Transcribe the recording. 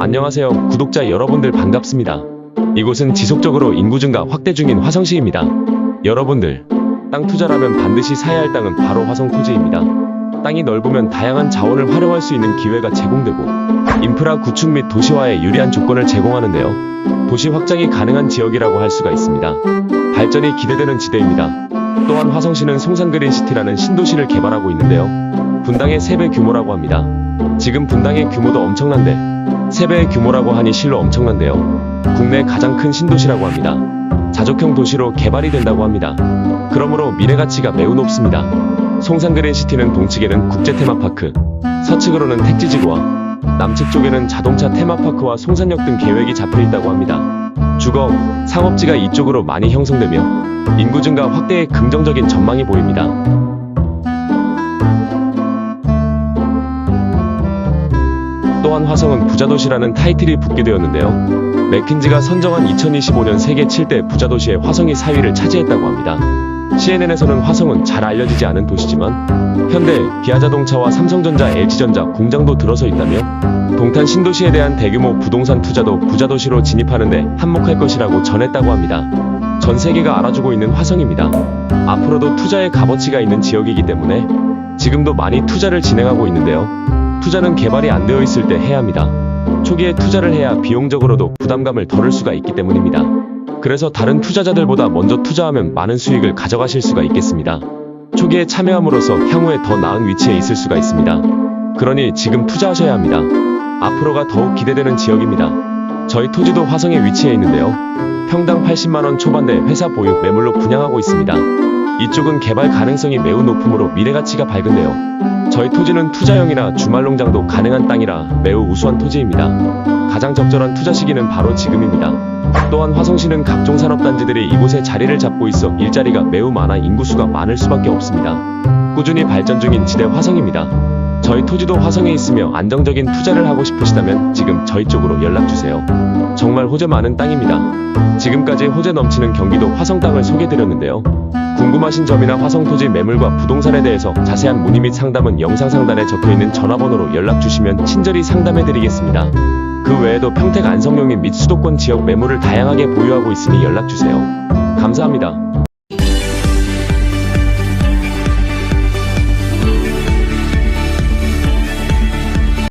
안녕하세요. 구독자 여러분들 반갑습니다. 이곳은 지속적으로 인구 증가 확대 중인 화성시입니다. 여러분들, 땅 투자라면 반드시 사야 할 땅은 바로 화성 토지입니다. 땅이 넓으면 다양한 자원을 활용할 수 있는 기회가 제공되고 인프라 구축 및 도시화에 유리한 조건을 제공하는데요. 도시 확장이 가능한 지역이라고 할 수가 있습니다. 발전이 기대되는 지대입니다. 또한 화성시는 송산그린시티라는 신도시를 개발하고 있는데요. 분당의 3배 규모라고 합니다. 지금 분당의 규모도 엄청난데 3배의 규모라고 하니 실로 엄청난데요. 국내 가장 큰 신도시라고 합니다. 자족형 도시로 개발이 된다고 합니다. 그러므로 미래 가치가 매우 높습니다. 송산그린시티는 동측에는 국제 테마파크, 서측으로는 택지지구와 남측 쪽에는 자동차 테마파크와 송산역 등 계획이 잡혀 있다고 합니다. 주거, 상업지가 이쪽으로 많이 형성되며 인구 증가 확대에 긍정적인 전망이 보입니다. 화성은 부자도시라는 타이틀이 붙게 되었는데요. 맥킨지가 선정한 2025년 세계 7대 부자도시의 화성이 4위를 차지했다고 합니다. CNN에서는 화성은 잘 알려지지 않은 도시지만 현대, 기아자동차와 삼성전자, LG전자 공장도 들어서 있다며 동탄 신도시에 대한 대규모 부동산 투자도 부자도시로 진입하는데 한몫할 것이라고 전했다고 합니다. 전 세계가 알아주고 있는 화성입니다. 앞으로도 투자의 값어치가 있는 지역이기 때문에 지금도 많이 투자를 진행하고 있는데요. 투자는 개발이 안 되어 있을 때 해야 합니다. 초기에 투자를 해야 비용적으로도 부담감을 덜을 수가 있기 때문입니다. 그래서 다른 투자자들보다 먼저 투자하면 많은 수익을 가져가실 수가 있겠습니다. 초기에 참여함으로써 향후에 더 나은 위치에 있을 수가 있습니다. 그러니 지금 투자하셔야 합니다. 앞으로가 더욱 기대되는 지역입니다. 저희 토지도 화성에 위치해 있는데요. 평당 80만원 초반대 회사 보유 매물로 분양하고 있습니다. 이쪽은 개발 가능성이 매우 높으므로 미래 가치가 밝은데요. 저희 토지는 투자용이나 주말농장도 가능한 땅이라 매우 우수한 토지입니다. 가장 적절한 투자 시기는 바로 지금입니다. 또한 화성시는 각종 산업단지들이 이곳에 자리를 잡고 있어 일자리가 매우 많아 인구수가 많을 수밖에 없습니다. 꾸준히 발전 중인 지대 화성입니다. 저희 토지도 화성에 있으며 안정적인 투자를 하고 싶으시다면 지금 저희 쪽으로 연락주세요. 정말 호재 많은 땅입니다. 지금까지 호재 넘치는 경기도 화성 땅을 소개드렸는데요. 궁금하신 점이나 화성 토지 매물과 부동산에 대해서 자세한 문의 및 상담은 영상 상단에 적혀 있는 전화번호로 연락 주시면 친절히 상담해 드리겠습니다. 그 외에도 평택 안성용인 및 수도권 지역 매물을 다양하게 보유하고 있으니 연락 주세요. 감사합니다.